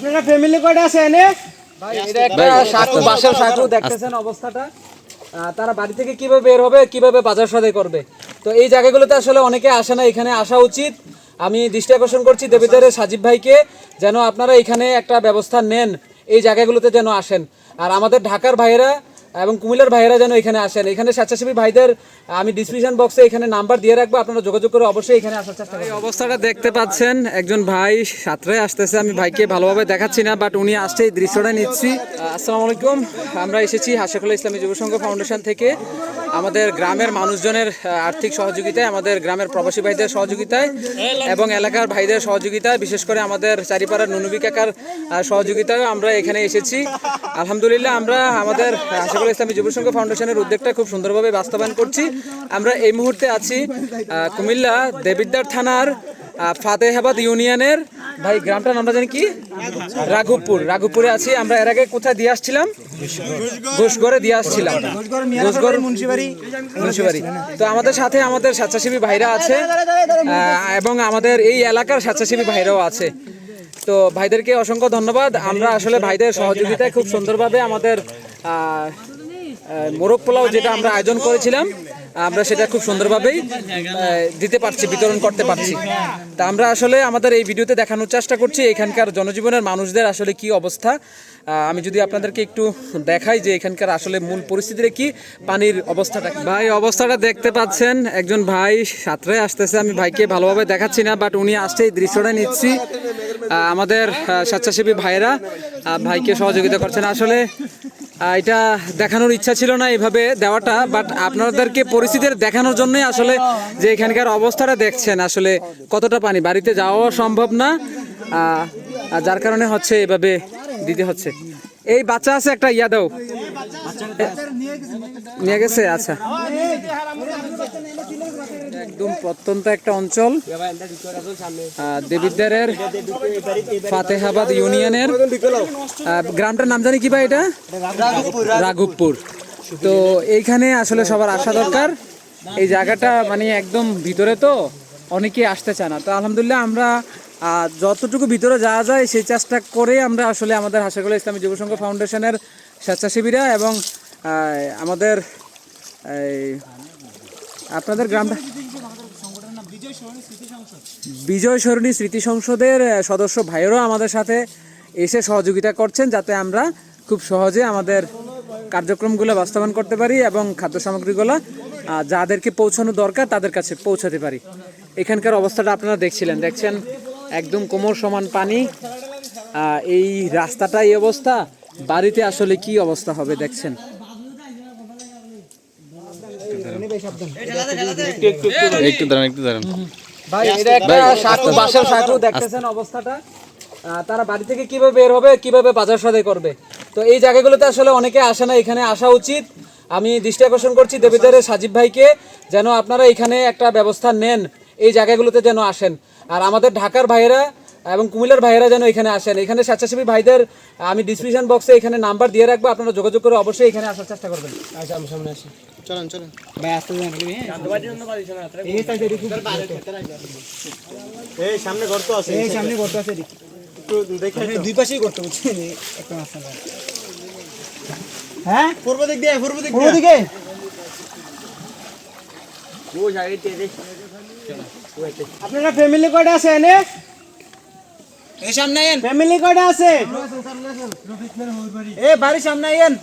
আপনারা ফ্যামিলি কয়টা আছে এনে? এটা একটা সাঁকু দেখতেছেন অবস্থাটা। তারা বাড়ি থেকে কীভাবে বের হবে কীভাবে বাজার সদাই করবে? তো এই জায়গাগুলোতে আসলে অনেকে আসে না এখানে আসা উচিত। আমি দৃষ্টি আকর্ষণ করছি দেবীদারের সাজীব ভাইকে যেন আপনারা এখানে একটা ব্যবস্থা নেন এই জায়গাগুলোতে যেন আসেন। আর আমাদের ঢাকার ভাইয়েরা এবং কুমিল্লার ভাইয়েরা যেন এখানে আসেন। এখানে স্বেচ্ছাসেবী ভাইদের, আমি ডিসক্রিপশন বক্সে এখানে নাম্বার দিয়ে রাখব, আপনারা যোগাযোগ করে অবশ্যই এখানে আসার চেষ্টা করবেন। অবস্থাটা দেখতে পাচ্ছেন, একজন ভাই সাঁতরে আসতেছে, আমি ভাইকে ভালোভাবে দেখাচ্ছি না বাট উনি আসছে, এই দৃশ্যটা নিচ্ছি। আসসালামু আলাইকুম, আমরা এসেছি হাসিকুল্লাহ ইসলামী যুব সংঘ ফাউন্ডেশন থেকে। আমাদের গ্রামের মানুষজনের আর্থিক সহযোগিতায়, আমাদের গ্রামের প্রবাসী ভাইদের সহযোগিতায় এবং এলাকার ভাইদের সহযোগিতায়, বিশেষ করে আমাদের চারিপাড়ার নুনুবি কাকার সহযোগিতায় আমরা এখানে এসেছি। আলহামদুলিল্লাহ, আমরা আমাদের হাসিকুল ইসলামী যুব সংঘ ফাউন্ডেশনের উদ্যোগটা খুব সুন্দরভাবে বাস্তবায়ন করছি। আমরা এই মুহূর্তে আছি কুমিল্লা দেবিদ্দার থানার ফাতেহাবাদ ইউনিয়নের, ভাই গ্রামটার নামটা জানি কি? রাঘবপুর, রাঘবপুরে আছি। আমরা এর আগে কোথায় দিয়ে আসছিলাম? ঘোষগড়ে দিয়ে আসছিলাম। মুন্সিবাড়ি। তো আমাদের সাথে আমাদের স্বেচ্ছাসেবী ভাইরা আছে এবং আমাদের এই এলাকার স্বেচ্ছাসেবী ভাইরাও আছে। তো ভাইদেরকে অসংখ্য ধন্যবাদ। আমরা আসলে ভাইদের সহযোগিতায় খুব সুন্দরভাবে আমাদের মোরগ পোলাও যেটা আমরা আয়োজন করেছিলাম, আমরা সেটা খুব সুন্দরভাবেই দিতে পারছি, বিতরণ করতে পারছি। তা আমরা আসলে আমাদের এই ভিডিওতে দেখানোর চেষ্টা করছি, এখানকার জনজীবনের মানুষদের আসলে কি অবস্থা। আমি যদি আপনাদেরকে একটু দেখাই যে এখানকার আসলে মূল পরিস্থিতিটা কি, পানির অবস্থাটা ভাই, অবস্থাটা দেখতে পাচ্ছেন, একজন ভাই সাঁতরে আসতেছে, আমি ভাইকে ভালোভাবে দেখাচ্ছি না বাট উনি আসছে, এই দৃশ্যটা নিচ্ছি। আমাদের স্বেচ্ছাসেবী ভাইরা ভাইকে সহযোগিতা করছেন। আসলে এটা দেখানোর ইচ্ছা ছিল না এভাবে দেওয়াটা বাট আপনাদেরকে পরিস্থিতির দেখানোর জন্যই আসলে যে এখানকার অবস্থাটা দেখছেন, আসলে কতটা পানি, বাড়িতে যাওয়া সম্ভব না যার কারণে হচ্ছে এভাবে দিতে হচ্ছে। এই বাচ্চা আছে একটা, ইয়া দাও। নিয়ে গেছে? আচ্ছা। একদম প্রত্যন্ত একটা অঞ্চল। দেবিদ্বারের ফাতেহাবাদ ইউনিয়নের। গ্রামটার নাম জানি কি ভাই এটা? রাঘবপুর। তো এইখানে আসলে সবার আসা দরকার। এই জায়গাটা মানে একদম ভিতরে তো অনেকেই আসতে চায় না। তো আলহামদুলিল্লাহ আমরা যতটুকু ভিতরে যাওয়া যায় সেই চেষ্টা করে আমরা আসলে আমাদের হাসাগুল ইসলামী যুব সংঘ ফাউন্ডেশনের স্বেচ্ছাসেবীরা এবং আমাদের আপনাদের গ্রামটা বিজয় সরণী স্মৃতি সংসদের সদস্য ভাইয়েরও আমাদের সাথে এসে সহযোগিতা করছেন যাতে আমরা খুব সহজে আমাদের কার্যক্রমগুলো বাস্তবায়ন করতে পারি এবং খাদ্য সামগ্রীগুলো যাদেরকে পৌঁছানো দরকার তাদের কাছে পৌঁছাতে পারি। এখানকার অবস্থাটা আপনারা দেখছিলেন। দেখছেন, একদম কোমর সমান পানি। এই রাস্তাটা, এই অবস্থা, বাড়িতে আসলে কি অবস্থা হবে দেখছেন। একটু দাঁড়ান একটু দাঁড়ান। ভাই এটা একটা সাঁকু বাঁশের সাঁকু দেখতেছেন অবস্থাটা। তারা বাড়ি থেকে কীভাবে বের হবে কীভাবে বাজার সদাই করবে? তো এই জায়গাগুলোতে আসলে অনেকে আসে না এখানে আসা উচিত। আমি দৃষ্টি আকর্ষণ করছি দেবিদারের সাজিব ভাইকে যেন আপনারা এখানে একটা ব্যবস্থা নেন এই জায়গাগুলোতে যেন আসেন। আর আমাদের ঢাকার ভাইয়েরা এবং কুমিল্লার ভাইয়েরা যেন এখানে আসেন। এখানে স্বেচ্ছাসেবী ভাইদের আমি ডিসক্রিপশন বক্সে এখানে নাম্বার দিয়ে রাখব আপনারা যোগাযোগ করে অবশ্যই এখানে আসার চেষ্টা করবেন। আচ্ছা আমি সামনে আসি। চলেন চলেন। ভাই আসতে এই সাইডে দেখুন। এই সামনে ঘর তো আছে। এই সামনে করতে আছে দুই পাশেই করতে বুঝছেন? একটা মাস্টার হ্যাঁ? পূর্ব দিক দিয়ে পূর্ব দিক পূর্ব দিকে? আপনারা ফ্যামিলি কয়টা আছে এনে? এই সামনে আইন ফ্যামিলি কয়টা আছে এ বাড়ির সামনে আইয়েন